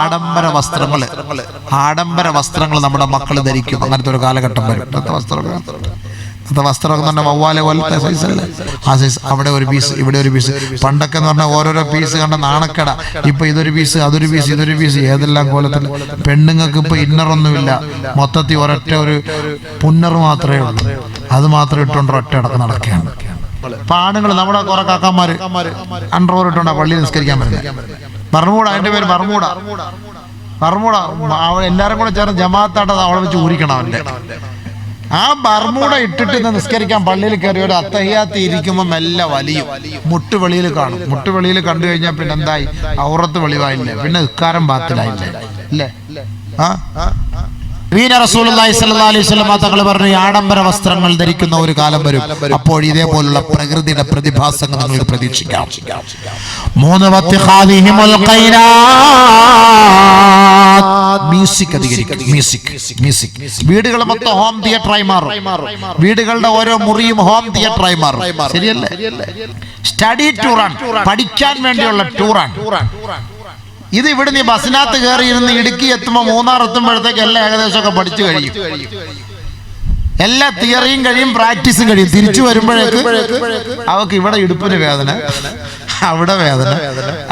ആഡംബര വസ്ത്രങ്ങൾ. ആഡംബര വസ്ത്രങ്ങൾ നമ്മുടെ മക്കൾ ധരിക്കും. അങ്ങനത്തെ ഒരു കാലഘട്ടം വരും. ഇന്നത്തെ വസ്ത്രമൊക്കെ. ഇന്നത്തെ വസ്ത്രമൊക്കെ പറഞ്ഞാൽ വവ്വാലെ പോലത്തെ സൈസ് അല്ലേ? ആ സൈസ് അവിടെ ഒരു പീസ് ഇവിടെ ഒരു പീസ് പണ്ടൊക്കെ എന്ന് പറഞ്ഞാൽ ഓരോരോ പീസ് കണ്ട നാണക്കട. ഇപ്പൊ ഇതൊരു പീസ് അതൊരു പീസ് ഇതൊരു പീസ് ഏതെല്ലാം കോലത്തിൽ പെണ്ണുങ്ങൾക്ക് ഇപ്പൊ ഇന്നറൊന്നുമില്ല മൊത്തത്തിൽ ഒരൊറ്റ ഒരു പുന്നർ മാത്രമേ ഉള്ളൂ. അത് മാത്രം ഇട്ടുകൊണ്ട് ഒറ്റ അടക്കം നടക്കുകയാണ്. ഇപ്പൊ ആണുങ്ങൾ നമ്മുടെ കുറെ കാക്കാമാര് അണ്ടർവർ ഇട്ടുണ്ടാ പള്ളിയിൽ നിസ്കരിക്കാൻ വരുന്നത്. ബർമൂട അതിന്റെ പേര് ബർമൂട അവ എല്ലാരും കൂടെ ചേർന്ന് ജമാഅത്താട്ടത് അവളെ വെച്ച് ഊരിക്കണം അവന്റെ. ആ ബർമൂട ഇട്ടിട്ട് ഇന്ന് നിസ്കരിക്കാൻ പള്ളിയിൽ കയറി ഒരു അത്തഹിയാത്ത് ഇരിക്കുമ്പോൾ മെല്ലെ വലിയും. മുട്ട് വെളിയിൽ കാണും. മുട്ട് വെളിയിൽ കണ്ടു കഴിഞ്ഞാൽ പിന്നെ എന്തായി? ഔറത്ത് വെളിവായില്ലേ? പിന്നെ ഇക്കാരം ബാത്തിലായില്ലേ? അല്ലേ ആ? വീന അലൈഹി വസല്ലം തങ്ങൾ പറഞ്ഞു ആഡംബര വസ്ത്രങ്ങൾ ധരിക്കുന്ന ഒരു കാലം വരും. അപ്പോൾ ഇതേപോലുള്ള പ്രകൃതിയുടെ പ്രതിഭാസങ്ങൾ നിങ്ങൾക്ക് പ്രതീക്ഷിക്കാം. മൂന്ന് മ്യൂസിക് അധികരിക്കും. മ്യൂസിക് മ്യൂസിക് വീടുകൾ മൊത്തം ഹോം തിയേറ്ററായി മാറും. വീടുകളുടെ ഓരോ മുറിയും ഹോം തിയേറ്ററായി മാറും. ശരിയല്ലേ? സ്റ്റഡി ടൂറാണ് പഠിക്കാൻ വേണ്ടിയുള്ള ടൂറാണ് ഇത് ഇവിടെ നീ ബസ്സിനകത്ത് കയറി ഇരുന്ന് ഇടുക്കി എത്തുമ്പോൾ മൂന്നാർ എത്തുമ്പോഴത്തേക്ക് എല്ലാം ഏകദേശമൊക്കെ പഠിച്ചു കഴിയും. എല്ലാ തിയറിയും കഴിയും പ്രാക്ടീസും കഴിയും. തിരിച്ചു വരുമ്പോഴേക്ക് അവക്ക് ഇവിടെ ഇടുപ്പിന് വേദന അവിടെ വേദന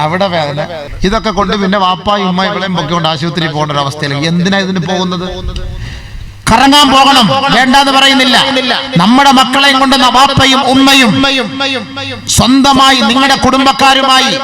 അവിടെ വേദന. ഇതൊക്കെ കൊണ്ട് പിന്നെ വാപ്പായും ഉമ്മയും ഇവിടെയും പൊക്കിക്കൊണ്ട് ആശുപത്രിയിൽ പോകേണ്ട ഒരു അവസ്ഥയിലേക്ക് എന്തിനാ ഇതിന് പോകുന്നത്? കറങ്ങാൻ പോകണം. വേണ്ടെന്ന് പറയുന്നില്ല. നമ്മുടെ മക്കളെയും കൊണ്ട് വാപ്പയും ഉമ്മയും സ്വന്തമായി നിങ്ങളുടെ കുടുംബക്കാരുമായി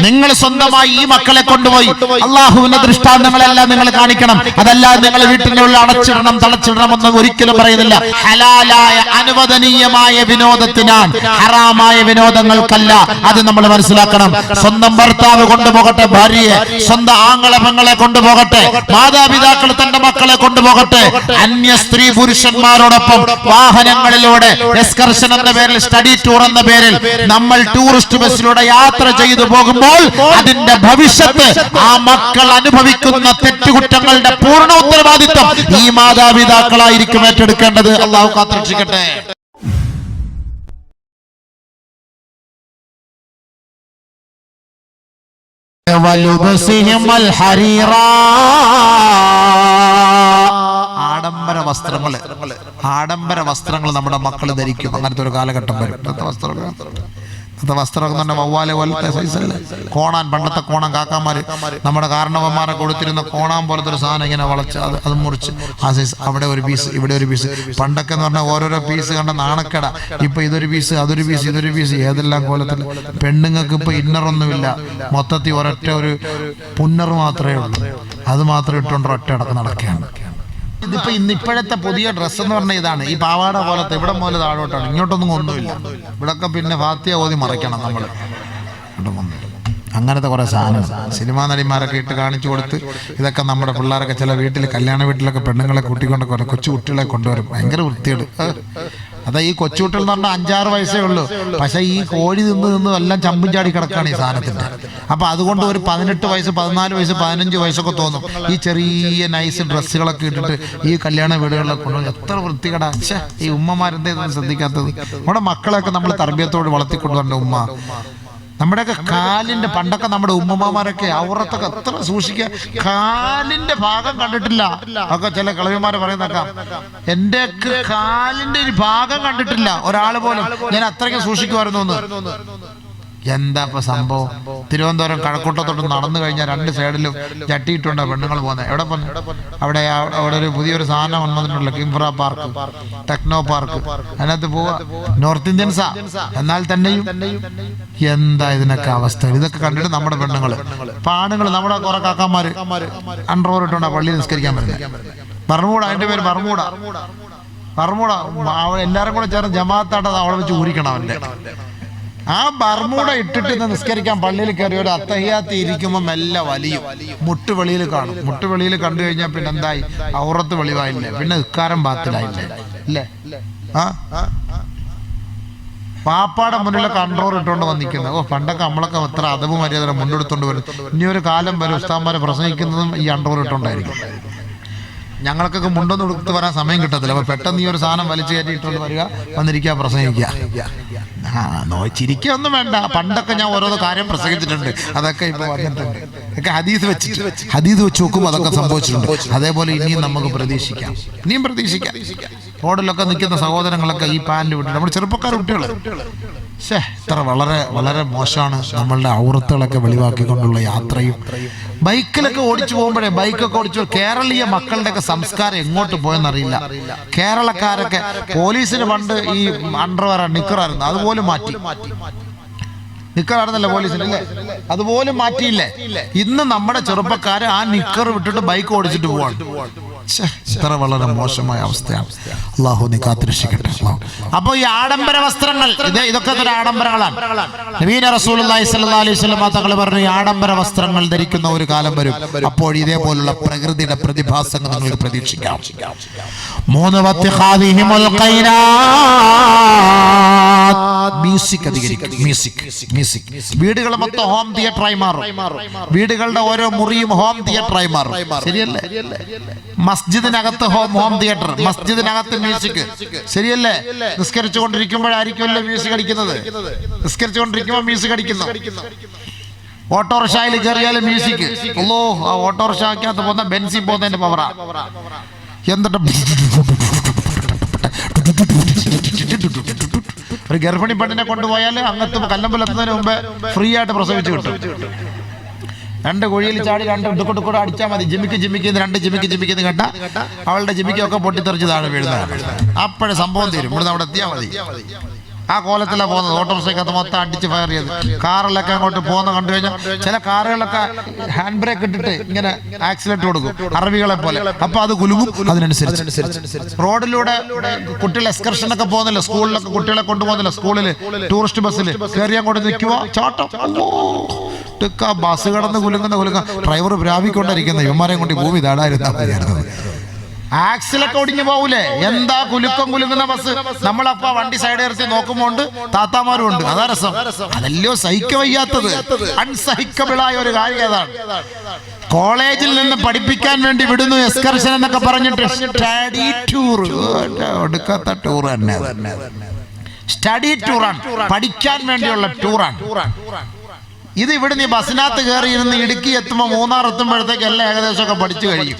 നിങ്ങൾ സ്വന്തമായി ഈ മക്കളെ കൊണ്ടുപോയി. അള്ളാഹുവിന്റെ ദൃഷ്ടാന്തങ്ങളെല്ലാം നിങ്ങൾ കാണിക്കണം. അതെല്ലാം നിങ്ങൾ വീട്ടിലുള്ള അടച്ചിടണം തളച്ചിടണം എന്ന് ഒരിക്കലും പറയുന്നില്ല. ഹലാലായ അനുവദനീയമായ വിനോദത്തിനാൽ ഹറാമായ വിനോദങ്ങൾക്കല്ല. അത് നമ്മൾ മനസ്സിലാക്കണം. സ്വന്തം ഭർത്താവ് കൊണ്ടുപോകട്ടെ ഭാര്യയെ. സ്വന്തം ആങ്ങളെ പെങ്ങളെ കൊണ്ടുപോകട്ടെ. മാതാപിതാക്കൾ തന്റെ മക്കളെ കൊണ്ടുപോകട്ടെ. അന്യ സ്ത്രീ പുരുഷന്മാരോടൊപ്പം വാഹനങ്ങളിലൂടെ എക്സ്കർഷൻ എന്ന പേരിൽ സ്റ്റഡി ടൂർ എന്ന പേരിൽ നമ്മൾ ടൂറിസ്റ്റ് ബസ്സിലൂടെ യാത്ര ചെയ്തു പോകുമ്പോൾ അതിന്റെ ഭവിഷ്യത്ത് ആ മക്കൾ അനുഭവിക്കുന്ന തെറ്റുകുറ്റങ്ങളുടെ പൂർണ്ണ ഉത്തരവാദിത്വം ഈ മാതാപിതാക്കളായിരിക്കും ഏറ്റെടുക്കേണ്ടത് അള്ളാഹു കാത്തിരക്ഷിക്കട്ടെ ولبسهم الحريرا ആഡംബര വസ്ത്രങ്ങൾ ആഡംബര വസ്ത്രങ്ങൾ നമ്മുടെ മക്കൾ ധരിക്കും അങ്ങനത്തെ ഒരു കാലഘട്ടം വരും. ഇന്നത്തെ വസ്ത്രങ്ങൾ ഇന്നത്തെ വസ്ത്രമൊക്കെ തന്നെ വവ്വാലെ പോലത്തെ സൈസല്ലേ കോണാൻ പണ്ടത്തെ കോണം കാക്കാമാർ നമ്മുടെ കാരണവന്മാരെ കൊടുത്തിരുന്ന കോണാൻ പോലത്തെ ഒരു സാധനം ഇങ്ങനെ വളച്ച് അത് അത് മുറിച്ച് ആ സൈസ് അവിടെ ഒരു പീസ് ഇവിടെ ഒരു പീസ് പണ്ടൊക്കെ എന്ന് പറഞ്ഞാൽ ഓരോരോ പീസ് കണ്ട നാണക്കട. ഇപ്പൊ ഇതൊരു പീസ് അതൊരു പീസ് ഇതൊരു പീസ് ഏതെല്ലാം കോലത്തിൽ പെണ്ണുങ്ങൾക്ക് ഇപ്പൊ ഇന്നറൊന്നുമില്ല മൊത്തത്തിൽ ഒരൊറ്റ ഒരു പുന്നർ മാത്രമേ ഉള്ളൂ. അത് മാത്രം ഇട്ടുകൊണ്ട് ഒറ്റ അടക്കം നടക്കുകയാണ്. ഇതിപ്പോ ഇന്ന് ഇപ്പോഴത്തെ പുതിയ ഡ്രസ്സ് എന്ന് പറഞ്ഞ ഇതാണ്. ഈ പാവാട പോലത്തെ ഇവിടെ പോലെ താഴോട്ടാണ് ഇങ്ങോട്ടൊന്നും ഒന്നുമില്ല ഇവിടൊക്കെ പിന്നെ ഫാത്തിയ ഓതി മറയ്ക്കണം നമ്മൾ അങ്ങനത്തെ കുറേ സാധനം സിനിമാ നടിമാരൊക്കെ ഇട്ട് കാണിച്ചു കൊടുത്ത് ഇതൊക്കെ നമ്മുടെ പിള്ളേരൊക്കെ ചില വീട്ടിൽ കല്യാണ വീട്ടിലൊക്കെ പെണ്ണുങ്ങളെ കൂട്ടിക്കൊണ്ട് കൊച്ചു കുട്ടികളെ കൊണ്ടുവരും. ഭയങ്കര വൃത്തിയേട് അതാ ഈ കൊച്ചുകുട്ടികൾ എന്ന് പറഞ്ഞാൽ അഞ്ചാറ് വയസ്സേ ഉള്ളൂ. പക്ഷെ ഈ കോഴി നിന്ന് നിന്ന് എല്ലാം ചമ്പും ചാടി കിടക്കുകയാണ് ഈ സാധനത്തിന്റെ അപ്പൊ അതുകൊണ്ട് ഒരു പതിനെട്ട് വയസ്സ് പതിനാല് വയസ്സ് പതിനഞ്ച് വയസ്സൊക്കെ തോന്നും. ഈ ചെറിയ നൈസ് ഡ്രസ്സുകളൊക്കെ ഇട്ടിട്ട് ഈ കല്യാണ വീടുകളിലൊക്കെ കൊണ്ടുപോയി എത്ര വൃത്തികടാ. ഈ ഉമ്മമാരെന്തേ ശ്രദ്ധിക്കാത്തത്? നമ്മുടെ മക്കളെയൊക്കെ നമ്മൾ തർബീയത്തോട് വളർത്തിക്കൊണ്ടുവരേണ്ട ഉമ്മ. നമ്മുടെയൊക്കെ കാലിന്റെ പണ്ടൊക്കെ നമ്മുടെ ഉമ്മമാരൊക്കെ ഔറത്തൊക്കെ എത്ര സൂക്ഷിക്കുക കാലിന്റെ ഭാഗം കണ്ടിട്ടില്ല. ഒക്കെ ചില കളവിമാർ പറയുന്നേക്കാം എന്റെ കാലിന്റെ ഒരു ഭാഗം കണ്ടിട്ടില്ല. ഒരാൾ പോലും ഞാൻ അത്രയ്ക്ക് സൂക്ഷിക്കുമായിരുന്നു എന്ന്. എന്താ ഇപ്പൊ സംഭവം? തിരുവനന്തപുരം കഴക്കൂട്ടത്തോട്ട് നടന്നു കഴിഞ്ഞാൽ രണ്ട് സൈഡിലും ചട്ടിയിട്ടുണ്ട് പെണ്ണുങ്ങൾ പോകുന്നത്. എവിടെ പോന്നെ? അവിടെ അവിടെ ഒരു പുതിയൊരു സാധനം വന്നിട്ടുണ്ടല്ലോ കിംഫ്ര പാർക്ക്. Techno park. അതിനകത്ത് പോവാ. നോർത്ത് ഇന്ത്യൻസാ എന്നാൽ തന്നെയും എന്താ ഇതിനൊക്കെ അവസ്ഥ? ഇതൊക്കെ കണ്ടിട്ട് നമ്മുടെ പെണ്ണുങ്ങൾ ഇപ്പൊ ആണുങ്ങൾ നമ്മുടെ കുറെ കാക്കാമാര് അണ്ടർവർ ഇട്ടുണ്ടാ പള്ളിയിൽ നിസ്കരിക്കാൻ പറ്റില്ല ബർമൂട അതിന്റെ പേര് ബർമൂട ബർമൂട എല്ലാവരും എല്ലാരും കൂടെ ചേർന്ന് ജമാഅത്താട്ടത് അവളെ വെച്ച് ഊരിക്കണം അവന്റെ. ആ ബർമൂട ഇട്ടിട്ട് നിസ്കരിക്കാൻ പള്ളിയിൽ കയറി ഒരു അത്തഹിയാത്ത് ഇരിക്കുമ്പോൾ മെല്ലെ വലിയും. മുട്ട് വെളിയിൽ കാണും. മുട്ട് വെളിയിൽ കണ്ടു കഴിഞ്ഞാൽ പിന്നെ എന്തായി? ഔറത്ത് വെളിവായില്ലേ? പിന്നെ ഇക്കാരം ബാത്തിലായില്ലേ? അല്ലേ ആ? പാപ്പാടെ മുന്നിലെ കൺട്രോൾ ഇട്ടുകൊണ്ട് വന്നിരിക്കുന്നത് ഓ പണ്ടൊക്കെ നമ്മളൊക്കെ അത്ര അതവ് മര്യാദ മുന്നെടുത്തോണ്ട് വരും. ഇനി ഒരു കാലം വരെ ഉസ്താന്മാരെ പ്രസംഗിക്കുന്നതും ഈ അണ്ടോർ ഇട്ടുകൊണ്ടായിരിക്കും. ഞങ്ങൾക്കൊക്കെ മുണ്ടൊന്നും കൊടുത്ത് വരാൻ സമയം കിട്ടത്തില്ല. അപ്പൊ പെട്ടെന്ന് ഈ ഒരു സാധനം വലിച്ചു കയറ്റിയിട്ടുണ്ട് വരിക വന്നിരിക്കുക പ്രസംഗിക്കുക. ചിരിക്കൊന്നും വേണ്ട. പണ്ടൊക്കെ ഞാൻ ഓരോ കാര്യം പ്രസംഗിച്ചിട്ടുണ്ട്. അതൊക്കെ ഇപ്പൊ വന്നിട്ടുണ്ട്. ഒക്കെ ഹദീസ് വെച്ച് ഹദീസ് വെച്ച് നോക്കുമ്പോൾ അതൊക്കെ സംഭവിച്ചിട്ടുണ്ട്. അതേപോലെ ഇനിയും നമുക്ക് പ്രതീക്ഷിക്കാം. ഇനിയും പ്രതീക്ഷിക്കാം. റോഡിലൊക്കെ നിൽക്കുന്ന സഹോദരങ്ങളൊക്കെ ഈ പാന്റ് വിട്ടിട്ട് നമ്മുടെ ചെറുപ്പക്കാർ കുട്ടികൾ ഇത്ര വളരെ വളരെ മോശമാണ് നമ്മളുടെ ഔറത്തുകളൊക്കെ വെളിവാക്കിക്കൊണ്ടുള്ള യാത്രയും. ബൈക്കിലൊക്കെ ഓടിച്ചു പോകുമ്പോഴേ ബൈക്കൊക്കെ ഓടിച്ചു കേരളീയ മക്കളുടെയൊക്കെ സംസ്കാരം എങ്ങോട്ട് പോയെന്നറിയില്ല. കേരളക്കാരൊക്കെ പോലീസിന് പണ്ട് ഈ അണ്ടർവെയർ നിക്കറായിരുന്നു അതുപോലും മാറ്റി. നിക്കറായിരുന്നല്ലോ പോലീസിന് അല്ലേ? അതുപോലും മാറ്റിയില്ലേ? ഇന്ന് നമ്മുടെ ചെറുപ്പക്കാര് ആ നിക്കർ വിട്ടിട്ട് ബൈക്ക് ഓടിച്ചിട്ട് പോവാണ്. ഇത്ര വളരെ മോശമായ അവസ്ഥയാണ്. അള്ളാഹു നീ കാത്തിരക്ഷിക്കട്ടെ. അപ്പോൾ അപ്പൊ ഈ ആഡംബര വസ്ത്രങ്ങൾ ഇത് ഇതൊക്കെ ഒരു ആഡംബരങ്ങളാണ്. നബീന സ്വല്ലല്ലാഹു അലൈഹി വസല്ലം തങ്ങൾ പറഞ്ഞു ഈ ആഡംബര വസ്ത്രങ്ങൾ ധരിക്കുന്ന ഒരു കാലം വരും. അപ്പോൾ ഇതേപോലുള്ള പ്രകൃതിയുടെ പ്രതിഭാസങ്ങൾ നിങ്ങൾക്ക് പ്രതീക്ഷിക്കാം. മൂന്ന് മ്യൂസിക് അധികരിക്കും. മ്യൂസിക് മ്യൂസിക് വീടുകൾ മൊത്തം ഹോം തിയേറ്ററായി മാറും. വീടുകളുടെ ഓരോ മുറിയും ഹോം തിയേറ്ററായി മാറും. ശരിയല്ലേ? മസ്ജിദിനകത്ത് ഹോം ഹോം തിയേറ്റർ മസ്ജിദിനകത്ത് മ്യൂസിക്. ശരിയല്ലേ? നിസ്കരിച്ചു കൊണ്ടിരിക്കുമ്പോഴായിരിക്കുമല്ലോ മ്യൂസിക് അടിക്കുന്നത്? നിസ്കരിച്ചു കൊണ്ടിരിക്കുമ്പോൾ മ്യൂസിക് അടിക്കുന്നു. ഓട്ടോറിക്ഷയിൽ കയറിയാലും മ്യൂസിക്. അല്ലോ ആ ഓട്ടോറിക്ഷക്കകത്ത് പോകുന്ന ബെൻസി പോകുന്നതിന്റെ പവറാ. എന്നിട്ട് ഒരു ഗർഭിണി പെണ്ണിനെ കൊണ്ടുപോയാൽ അങ്ങത്ത് കല്ലമ്പലെത്തുന്നതിന് മുമ്പ് ഫ്രീ ആയിട്ട് പ്രസവിച്ചു കിട്ടും. രണ്ട് കുഴിയിൽ ചാടി രണ്ട് ഇടുക്കൊട്ട് കൂടെ അടിച്ചാൽ മതി. ജിമിക്ക് ജിമിക്ക് രണ്ട് ജിമിക്ക് ജിമിക്ക് എന്ന് കേട്ട അവളുടെ ജിമിക്കൊക്കെ പൊട്ടിത്തെറിച്ച് താഴെ വീഴുന്നതാണ്. അപ്പോഴേ സംഭവം തീരും. ഇവിടുന്ന് അവിടെ എത്തിയാൽ മതി. ആ കോലത്തിലാണ് പോകുന്നത്. ഓട്ടോറിക്ഷയ്ക്കകത്ത് മൊത്തം അടിച്ച് ഫയർ ചെയ്ത്. കാറിലൊക്കെ അങ്ങോട്ട് പോകുന്ന കണ്ടു കഴിഞ്ഞാൽ ചില കാറുകളൊക്കെ ഹാൻഡ് ബ്രേക്ക് ഇട്ടിട്ട് ഇങ്ങനെ ആക്സിഡന്റ് കൊടുക്കും. അറബികളെ പോലെ. അപ്പൊ അത് കുലുങ്ങും അതിനനുസരിച്ച്. റോഡിലൂടെ കുട്ടികളെ എക്സ്കർഷൻ ഒക്കെ പോകുന്നില്ല. സ്കൂളിലൊക്കെ കുട്ടികളെ കൊണ്ടുപോകുന്നില്ല. സ്കൂളിൽ ടൂറിസ്റ്റ് ബസ്സിൽ കയറി അങ്ങോട്ട് നിൽക്കുവോ. ചാട്ടം. അല്ലോ. ടിക്ക ബസ് കടന്ന് കുലുങ്ങുന്ന കുലുങ്ങ ഡ്രൈവർ പ്രാപിക്കൊണ്ടിരിക്കുന്ന ഇവന്മാരെയും കൊണ്ട് ഭൂമി താടായിരുന്നാ മതിയായിരുന്നത് ആക്സിലൊക്കെ ഒടിഞ്ഞു പോകൂലേ എന്താ കുലുക്കം കുലുങ്ങുന്ന ബസ് നമ്മളപ്പ വണ്ടി സൈഡ് ഇറച്ചി നോക്കുമ്പോണ്ട് താത്താമാരും ഉണ്ട്. അതാ രസം. അതല്ലോ സഹിക്ക വയ്യാത്തത്. അൺസഹിക്കബിളായ ഒരു കാര്യം അതാണ്. കോളേജിൽ നിന്ന് പഠിപ്പിക്കാൻ വേണ്ടി വിടുന്നു എസ്കർഷൻ എന്നൊക്കെ പറഞ്ഞിട്ട് സ്റ്റഡി ടൂർ ഒടുക്കാത്ത ടൂർ തന്നെ സ്റ്റഡി ടൂറാണ് പഠിക്കാൻ വേണ്ടിയുള്ള ടൂറാണ് ഇത് ഇവിടുന്ന് ഈ ബസ്സിനകത്ത് കയറി ഇരുന്ന് ഇടുക്കി എത്തുമ്പോൾ മൂന്നാർ എത്തുമ്പോഴത്തേക്ക് എല്ലാം ഏകദേശമൊക്കെ പഠിച്ചു കഴിയും.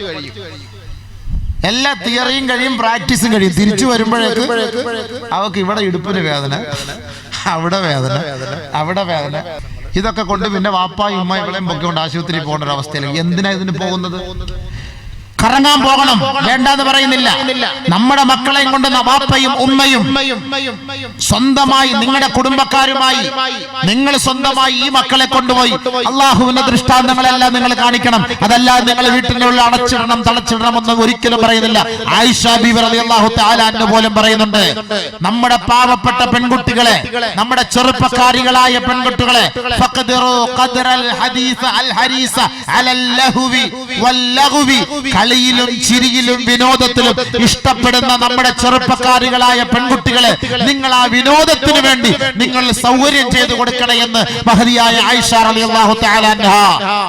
എല്ലാ തിയറിയും കഴിയും പ്രാക്ടീസും കഴിയും. തിരിച്ചു വരുമ്പോഴേക്ക് അവക്ക് ഇവിടെ ഇടുപ്പിന് വേദന അവിടെ വേദന അവിടെ വേദന. ഇതൊക്കെ കൊണ്ട് പിന്നെ വാപ്പായും ഉമ്മ ഇവളെയും കൊണ്ട് ആശുപത്രിയിൽ പോകേണ്ട ഒരു അവസ്ഥയിലേക്ക് എന്തിനാ ഇതിന് പോകുന്നത്? കറങ്ങാൻ പോകണം. വേണ്ടെന്ന് പറയുന്നില്ല. നമ്മുടെ മക്കളെയും കൊണ്ട് നവാപ്പയും ഉമ്മയും സ്വന്തമായി നിങ്ങളുടെ കുടുംബക്കാരുമായി നിങ്ങൾ സ്വന്തമായി ഈ മക്കളെ കൊണ്ടുപോയി. അള്ളാഹുവിന്റെ ദൃഷ്ടാന്തങ്ങളെല്ലാം നിങ്ങൾ കാണിക്കണം. അതല്ലാതെ നിങ്ങൾ വീട്ടിനുള്ളിൽ അടച്ചിടണം തളച്ചിടണം എന്ന് ഒരിക്കലും പറയുന്നില്ല. ആയിഷ ബീബർ അലി അള്ളാഹു താലാന്ന് പോലും പറയുന്നുണ്ട്. നമ്മുടെ പാവപ്പെട്ട പെൺകുട്ടികളെ നമ്മുടെ ചെറുപ്പക്കാരികളായ പെൺകുട്ടികളെ ഹദീസ അൽ ഹരീസ അലൽ ലഹുവി വൽ ലഹുവി കളിയിലും ചിരിയിലും വിനോദത്തിലും ഇഷ്ടപ്പെടുന്ന നമ്മുടെ ചെറുപ്പക്കാരികളായ പെൺകുട്ടികളെ നിങ്ങൾ ആ വിനോദത്തിന് വേണ്ടി നിങ്ങൾ സൗകര്യം ചെയ്തു കൊടുക്കണേ എന്ന് മഹതിയായ ആയിഷ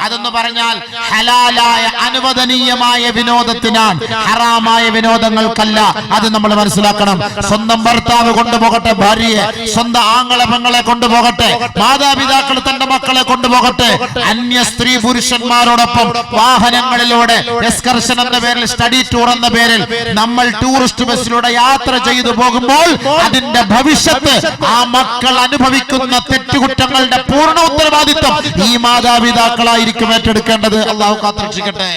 അതെന്ന് പറഞ്ഞാൽ ഹലാലായ അനുവദനീയമായ വിനോദത്തിനാണ്. ഹറാമായ വിനോദങ്ങൾക്കല്ല അത് നമ്മൾ മനസ്സിലാക്കണം. സ്വന്തം ഭർത്താവ് കൊണ്ടുപോകട്ടെ ഭാര്യയെ സ്വന്തം ആങ്ങളെ പെങ്ങളെ കൊണ്ടുപോകട്ടെ മാതാപിതാക്കൾ തന്റെ മക്കളെ കൊണ്ടുപോകട്ടെ അന്യ സ്ത്രീ പുരുഷന്മാരോടൊപ്പം വാഹനങ്ങളിലൂടെ എക്സ്കർഷൻ എന്ന പേരിൽ സ്റ്റഡി ടൂർ എന്ന പേരിൽ നമ്മൾ ടൂറിസ്റ്റ് ബസ്സിലൂടെ യാത്ര ചെയ്തു പോകുമ്പോൾ അതിന്റെ ഭവിഷ്യത്ത് ആ മക്കൾ അനുഭവിക്കുന്ന തെറ്റുകുറ്റങ്ങളുടെ പൂർണ ഉത്തരവാദിത്വം ഈ മാതാപിതാക്കളായിരിക്കും ഏറ്റെടുക്കേണ്ടത്. അള്ളാഹു കാത്തിരക്ഷിക്കട്ടെ.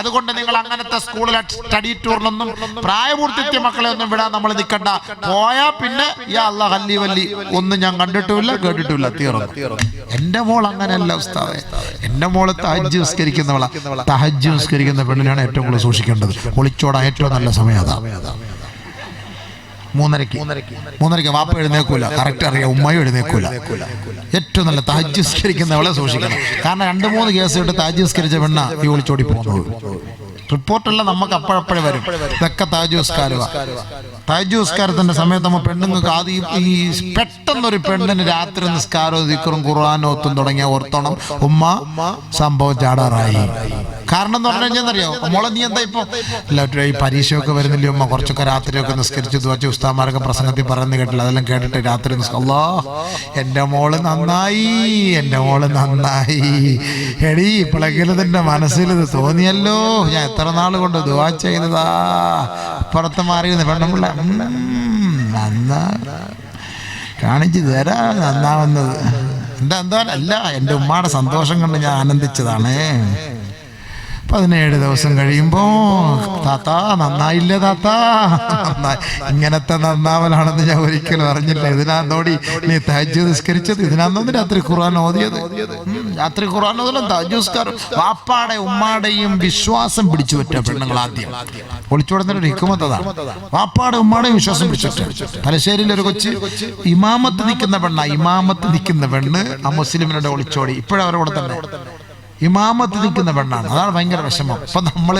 അതുകൊണ്ട് നിങ്ങൾ അങ്ങനത്തെ സ്കൂളിലെ സ്റ്റഡി ടൂറിലൊന്നും പ്രായപൂർത്തിത്യ മക്കളെ ഒന്നും വിടാൻ നമ്മൾ നിൽക്കണ്ട. പോയാ പിന്നെ ഈ അള്ളാഹ് അല്ലി വല്ലി. ഒന്നും ഞാൻ കണ്ടിട്ടുമില്ല കേട്ടിട്ടുമില്ല തീർന്നു. എന്റെ മോൾ അങ്ങനെയല്ല ഉസ്താവേ എന്റെ മോൾ തഹജ് നിസ്കരിക്കുന്നവളാ. തഹജ് നിസ്കരിക്കുന്ന പെണ്ണിനാണ് ഏറ്റവും കൂടുതൽ സൂക്ഷിക്കേണ്ടത്. ഒളിച്ചോടാൻ ഏറ്റവും നല്ല സമയം അതാ. മൂന്നരക്ക് മൂന്നരക്ക് വാപ്പ എഴുന്നേക്കൂല. കറക്റ്റ് അറിയാം. ഉമ്മയും എഴുന്നേക്കൂല. ഏറ്റവും നല്ല താജ്യസ്കരിക്കുന്നവളെ സൂക്ഷിക്കണം. കാരണം രണ്ട് മൂന്ന് കേസ് ഇട്ട് താജ്യസ്കരിച്ച പെണ്ണ ഈ ഒളിച്ചോടി പോകുന്നത്. റിപ്പോർട്ടുള്ള നമുക്ക് അപ്പോഴപ്പോഴേ വരും. ഇതൊക്കെ താജുസ്കാരമാണ് താജുസ്കാരത്തിന്റെ സമയത്ത് നമ്മൾ പെണ്ണുങ്ങൾക്ക് ആദ്യം ഈ പെട്ടെന്നൊരു പെണ്ണിന് രാത്രി നിസ്കാരവും ദിക്കറും ഖുർആാനോ ഒത്തും തുടങ്ങിയ ഓർത്തോണം ഉമ്മ സംഭവം ചാടാറായി. കാരണം എന്ന് പറഞ്ഞു കഴിഞ്ഞാൽ അറിയോ? മോളെ നീ എന്താ ഇപ്പൊ? എല്ലാവരും ഈ പരീക്ഷയൊക്കെ വരുന്നില്ലേ ഉമ്മ? കുറച്ചൊക്കെ രാത്രിയൊക്കെ നിസ്കരിച്ച് വെച്ച് ഉസ്താമാരൊക്കെ പ്രസംഗത്തിൽ പറയുന്നത് കേട്ടില്ല അതെല്ലാം കേട്ടിട്ട് രാത്രി അല്ലാ എന്റെ മോൾ നന്നായി എന്റെ മോൾ നന്നായി. എടീ ഇപ്പോഴെങ്കിലും നിന്റെ മനസ്സിൽ ഇത് തോന്നിയല്ലോ. ഞാൻ എത്ര നാൾ കൊണ്ട് ദുവാ ചെയ്തതാ? പുറത്ത് മാറിയിരുന്ന പെണ്ണുമ്പിള്ള കാണിച്ചു തരാ നന്നാവുന്നത് എന്താ എന്താ അല്ല എന്റെ ഉമ്മയുടെ സന്തോഷം കൊണ്ട് ഞാൻ ആനന്ദിച്ചതാണ്. പതിനേഴ് ദിവസം കഴിയുമ്പോ താത്ത നന്നായില്ല താത്ത. നന്നായി. ഇങ്ങനത്തെ നന്നാവലാണെന്ന് ഞാൻ ഒരിക്കലും അറിഞ്ഞില്ല. ഇതിനാന്നോടി നീ താജ്യ നിസ്കരിച്ചത്? ഇതിനാന്നോന്ന് രാത്രി ഖുർആൻ ഓതിയത്? രാത്രി ഖുർആൻ ഓതലും താജുസ്കാരം വാപ്പാടെ ഉമ്മാടെയും വിശ്വാസം പിടിച്ചു പറ്റുക പെണ്ണുങ്ങൾ ആദ്യം. ഒളിച്ചുടന്നൊരു ഹിക്കുമത്തതാ വാപ്പാടെ ഉമ്മാടെയും വിശ്വാസം പിടിച്ചു തലശ്ശേരിയിൽ ഒരു കൊച്ച് ഇമാമത്ത് നിൽക്കുന്ന പെണ്ണ. ഇമാമത്ത് നിൽക്കുന്ന പെണ്ണ് ആ മുസ്ലിമിനോട് ഒളിച്ചോടി. ഇപ്പോഴവരോട് തന്നെ. ഇമാമത്ത് നിൽക്കുന്ന പെണ്ണാണ് അതാണ് ഭയങ്കര വിഷമം. അപ്പൊ നമ്മൾ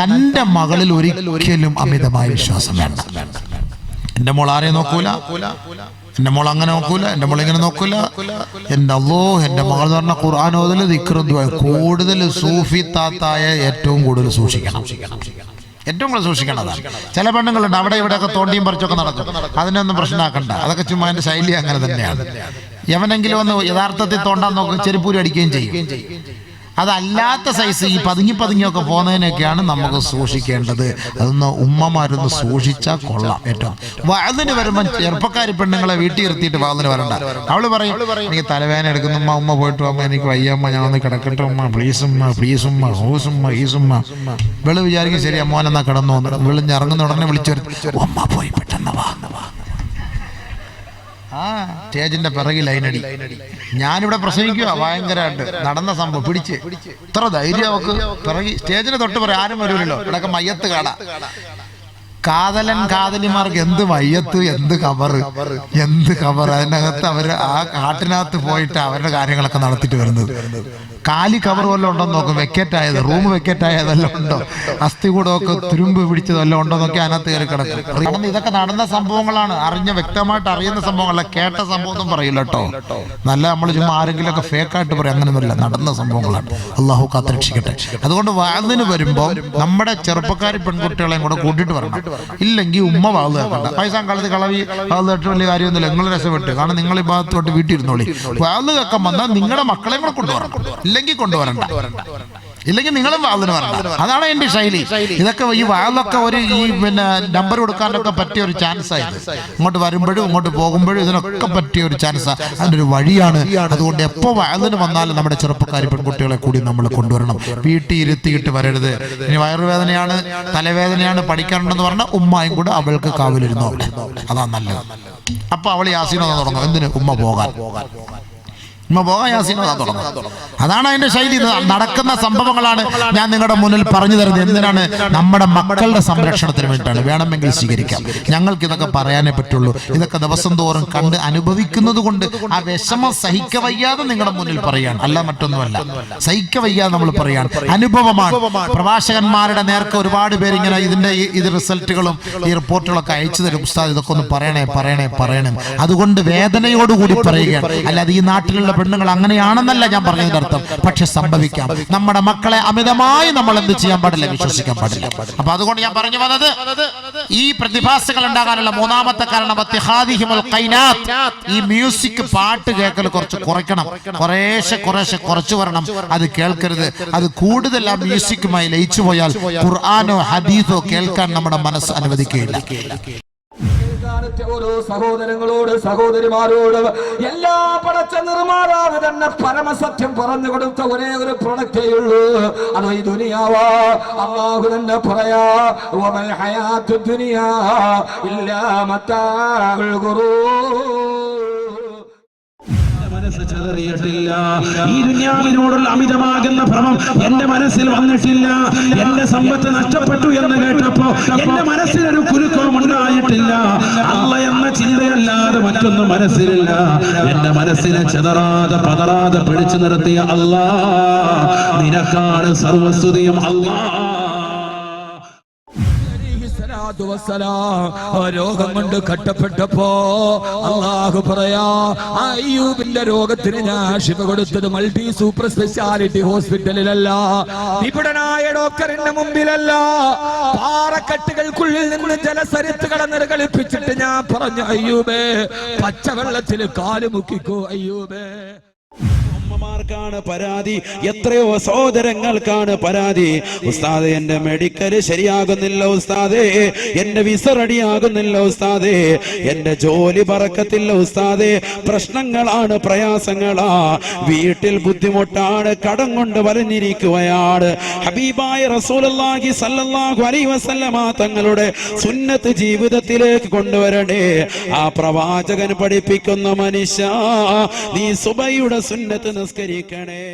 തന്റെ മകളിൽ ഒരിക്കലും അമിതമായ വിശ്വാസം വേണ്ട. എന്റെ മോൾ ആരെയും നോക്കൂല. എന്റെ മോൾ അങ്ങനെ നോക്കൂല. എന്റെ മോൾ ഇങ്ങനെ നോക്കൂല. എന്റെ അല്ലോ എന്റെ മകൾ എന്ന് പറഞ്ഞ ഖുർആൻ ഓതൽ കൂടുതൽ സൂഫി താത്തായ ഏറ്റവും കൂടുതൽ സൂക്ഷിക്കണം. ഏറ്റവും കൂടുതൽ സൂക്ഷിക്കണം അതാണ് ചില പെണ്ണുങ്ങളുണ്ട്. അവിടെ ഇവിടെയൊക്കെ തോണ്ടിയും പറിച്ചൊക്കെ നടക്കും. അതിനൊന്നും പ്രശ്നമാക്കണ്ട. അതൊക്കെ ചുമ്മാ എന്റെ ശൈലി അങ്ങനെ തന്നെയാണ്. എവനെങ്കിലും ഒന്ന് യഥാർത്ഥത്തിൽ തോണ്ടാൻ നോക്കും ചെരുപ്പൂരി അടിക്കുകയും ചെയ്യും. അതല്ലാത്ത സൈസ് ഈ പതുങ്ങി പതുങ്ങിയൊക്കെ പോകുന്നതിനൊക്കെയാണ് നമുക്ക് സൂക്ഷിക്കേണ്ടത്. അതൊന്ന് ഉമ്മമാരൊന്ന് സൂക്ഷിച്ചാൽ കൊള്ളാം ഏറ്റവും വാതിന് വരുമ്പോൾ ചെറുപ്പക്കാരി പെണ്ണുങ്ങളെ വീട്ടിൽ ഇരുത്തിയിട്ട് വാതിന് വരണ്ട. അവൾ പറയും എനിക്ക് തലവേദന എടുക്കുന്ന ഉമ്മ ഉമ്മ പോയിട്ട് അമ്മ എനിക്ക് വയ്യമ്മ ഞാൻ ഒന്ന് കിടക്കട്ടെ ഉമ്മ പ്ലീസ് ഉമ്മ പ്ലീസ് ഉമ്മ ഹോസ് ഉമ്മ ഈസ് ഉമ്മ. വെളു വിചാരിക്കും ശരി അമ്മോനെന്നാ കിടന്നു വന്നു. വെളിഞ്ഞിറങ്ങുന്ന ഉടനെ വിളിച്ചു ഉമ്മ പോയി പെട്ടെന്ന് വാ വാ. സ്റ്റേജിന്റെ പിറകിൽ ലൈനടി ഞാനിവിടെ പ്രസംഗിക്കുക ഭയങ്കരമായിട്ട് നടന്ന സംഭവം പിടിച്ച്. ഇത്ര ധൈര്യം അവക്ക്. പിറകി സ്റ്റേജിന് തൊട്ട് പറയാം ആരും വരൂലല്ലോ. ഇവിടെയൊക്കെ മയ്യത്ത് കാണാം കാതലൻ കാതലിമാർക്ക് എന്ത് മയ്യത്ത് എന്ത് കവറ് എന്ത് കവർ അതിനകത്ത് അവർ ആ കാട്ടിനകത്ത് പോയിട്ട് അവരുടെ കാര്യങ്ങളൊക്കെ നടത്തിട്ട് വരുന്നത്. കാലി കവർ വല്ലതും ഉണ്ടോ നോക്കും. വെക്കറ്റ് ആയത് റൂം വെക്കറ്റ് ആയതെല്ലാം ഉണ്ടോ? അസ്ഥി കൂടമൊക്കെ തുരുമ്പ് പിടിച്ചത് വല്ലതും ഉണ്ടോ നോക്കി അതിനകത്ത് കയറി കിടക്കും. നടന്ന് ഇതൊക്കെ നടന്ന സംഭവങ്ങളാണ്. അറിഞ്ഞ വ്യക്തമായിട്ട് അറിയുന്ന സംഭവങ്ങളല്ല കേട്ട സംഭവം ഒന്നും പറയില്ല കേട്ടോ. നല്ല നമ്മൾ ചുമ്മാ ആരെങ്കിലും ഒക്കെ ഫേക്കായിട്ട് പറയും. അങ്ങനെയൊന്നുമില്ല നടന്ന സംഭവങ്ങളാണ്. അള്ളാഹു കാത്തരക്ഷിക്കട്ടെ. അതുകൊണ്ട് വാതിന് വരുമ്പോൾ നമ്മുടെ ചെറുപ്പക്കാരി പെൺകുട്ടികളെയും കൂടെ കൂട്ടിയിട്ട് വരണം. ഇല്ലെങ്കിൽ ഉമ്മ വാത് കേൾക്കണ്ട പൈസ കാലത്ത് കളവി വാത് കേട്ട് വലിയ കാര്യമൊന്നുമില്ല. നിങ്ങൾ രസപ്പെട്ട് കാരണം നിങ്ങൾ ഈ ഭാഗത്തോട്ട് വീട്ടിൽ ഇരുന്നോളി വാത് കേൾക്കാൻ വന്നാൽ നിങ്ങളുടെ മക്കളെയും കൂടെ കൊണ്ടുവരണം. ഇല്ലെങ്കിൽ കൊണ്ടുവരണ്ട. ഇല്ലെങ്കിൽ നിങ്ങളും വാതിന് വരണം അതാണ് എന്റെ ശൈലി. ഇതൊക്കെ ഈ വാതിലൊക്കെ ഒരു ഈ പിന്നെ നമ്പർ കൊടുക്കാനൊക്കെ പറ്റിയ ഒരു ചാൻസ് ആയത് ഇങ്ങോട്ട് വരുമ്പോഴും ഇങ്ങോട്ട് പോകുമ്പോഴും ഇതിനൊക്കെ പറ്റിയ ഒരു ചാൻസ്. അതിന്റെ ഒരു വഴിയാണ്. അതുകൊണ്ട് എപ്പോ വാതിന് വന്നാലും നമ്മുടെ ചെറുപ്പക്കാരി പെൺകുട്ടികളെ കൂടി നമ്മൾ കൊണ്ടുവരണം. വീട്ടിൽ ഇരുത്തിയിട്ട് വരരുത്. ഇനി വയറുവേദനയാണ്. തലവേദനയാണ് പഠിക്കാനുണ്ടെന്ന് പറഞ്ഞാൽ ഉമ്മയും കൂടെ അവൾക്ക് കാവലിരുന്നു അതാ നല്ലത്. അപ്പൊ അവൾ യാസീനോ തുടങ്ങും. എന്തിന്? ഉമ്മ പോകാൻ ഉമ്മ പോകാൻ യാസീനോ തുടങ്ങും അതാണ് അതിന്റെ ശൈലി. നടക്കുന്ന സംഭവങ്ങളാണ് ഞാൻ നിങ്ങളുടെ മുന്നിൽ പറഞ്ഞു തരുന്നത്. എന്തിനാണ്? നമ്മുടെ മക്കളുടെ സംരക്ഷണത്തിന് വേണ്ടിയിട്ടാണ്. വേണമെങ്കിൽ സ്വീകരിക്കാം. ഞങ്ങൾക്ക് ഇതൊക്കെ പറയാനേ പറ്റുള്ളൂ. ഇതൊക്കെ ദിവസം തോറും കണ്ട് അനുഭവിക്കുന്നത് കൊണ്ട് ആ വിഷമം സഹിക്ക വയ്യാതെ നിങ്ങളുടെ മുന്നിൽ പറയാൻ അല്ല മറ്റൊന്നുമല്ല. സഹിക്ക വയ്യാതെ നമ്മൾ പറയാൻ അനുഭവമാണ്. പ്രഭാഷകന്മാരുടെ നേർക്ക് ഒരുപാട് പേര് ഇങ്ങനെ ഇതിന്റെ ഇത് റിസൾട്ടുകളും ഈ റിപ്പോർട്ടുകളൊക്കെ അയച്ചു തരും. ഉസ്താദ് ഇതൊക്കെ ഒന്ന് പറയണേ പറയണേ പറയണേ. അതുകൊണ്ട് വേദനയോടുകൂടി പറയുകയാണ്. അല്ലാതെ ഈ നാട്ടിലുള്ള പെണ്ണുങ്ങൾ അങ്ങനെയാണെന്നല്ല ഞാൻ പറഞ്ഞതിന്റെ അർത്ഥം. പക്ഷെ സംഭവിക്കാം. നമ്മുടെ മക്കളെ അമിതമായി നമ്മൾ എന്ത് ചെയ്യാൻ പാടില്ല വിശ്വസിക്കാൻ പാടില്ല. അപ്പൊ അതുകൊണ്ട് ഞാൻ പറഞ്ഞു വന്നത് ഈ പ്രതിഭാസങ്ങൾ ഉണ്ടാകാനുള്ള മൂന്നാമത്തെ കാരണം. ഈ മ്യൂസിക് പാട്ട് കേൾക്കൽ കുറച്ച് കുറയ്ക്കണം. കുറേശ്ശെ കുറേശ്ശെ കുറച്ചു വരണം. അത് കേൾക്കരുത്. അത് കൂടുതൽ ആ മ്യൂസിക്കുമായി ലയിച്ചു പോയാൽ ഖുർആാനോ ഹദീസോ കേൾക്കാൻ നമ്മുടെ മനസ്സ് അനുവദിക്കുകയില്ല. കാലത്തെ ഓരോ സഹോദരങ്ങളോട് സഹോദരിമാരോട് എല്ലാ പടച്ച നിർമ്മാതാവ് തന്നെ പരമസത്യം പറഞ്ഞു കൊടുത്ത ഒരേ ഒരു പ്രൊഡക്റ്റേ ഉള്ളൂ. അത് ഈ ദുനിയാവാ. അള്ളാഹു തന്നെ പറയാ ദുനിയാ ഇല്ലാ ഗുറൂർ മനസ്സ് ചെതറിയിട്ടില്ല. ഈ ദുന്യാവിനോടുള്ള അമിതമാകുന്ന ഭ്രമം എന്റെ മനസ്സിൽ വന്നിട്ടില്ല. എന്റെ സമ്പത്ത് നഷ്ടപ്പെട്ടു എന്ന് കേട്ടപ്പോ എന്റെ മനസ്സിലൊരു കുരുക്കവും ഉണ്ടായിട്ടില്ല. അല്ല എന്ന ചിന്തയല്ലാതെ മറ്റൊന്നും മനസ്സിലില്ല. എന്റെ മനസ്സിനെ ചെതറാതെ പതറാതെ പിടിച്ചു നിർത്തിയ അല്ലാ നിനക്കാണ് സർവസ്തുതിയും അല്ലാ രോഗം കൊണ്ട് കട്ടപ്പെട്ടപ്പോ അള്ളാഹു പറയാ അയ്യൂബിന്റെ രോഗത്തിന് ഞാൻ ശിവ കൊടുത്തത് മൾട്ടി സൂപ്പർ സ്പെഷ്യാലിറ്റി ഹോസ്പിറ്റലിലല്ല. നിപുണനായ ഡോക്ടറിന്റെ മുമ്പിലല്ല. പാറക്കെട്ടുകൾക്കുള്ളിൽ നിന്ന് ജലസരിത്തുകളെ നിർഗളിപ്പിച്ചിട്ട് ഞാൻ പറഞ്ഞു അയ്യൂബേ പച്ചവെള്ളത്തിൽ കാലുമുക്കിക്കോ അയ്യൂബേ. അമ്മമാർക്കാണ് പരാതി. എത്രയോ സഹോദരങ്ങൾക്കാണ് പരാതി. ഉസ്താദ് എന്റെ മെഡിക്കൽ ശരിയാകുന്നില്ല ഉസ്താദേ. എന്റെ വിസ റെഡിയാകുന്നില്ല ഉസ്താദേ. എന്റെ ജോലി പറക്കത്തില്ല ഉസ്താദേ. പ്രശ്നങ്ങളാണ് പ്രയാസങ്ങളാ. വീട്ടിൽ ബുദ്ധിമുട്ടാണ് കടം കൊണ്ട് വലഞ്ഞിരിക്കുകയാണ്. ഹബീബായ റസൂലി സല്ലാഹു അലൈഹി വസല്ലമ തങ്ങളുടെ സുന്നത്ത് ജീവിതത്തിലേക്ക് കൊണ്ടുവരണേ ആ പ്രവാചകൻ പഠിപ്പിക്കുന്ന മനുഷ്യ നീ സുബയുടെ സുന്നത്ത് നമസ്കരിക്കണേ.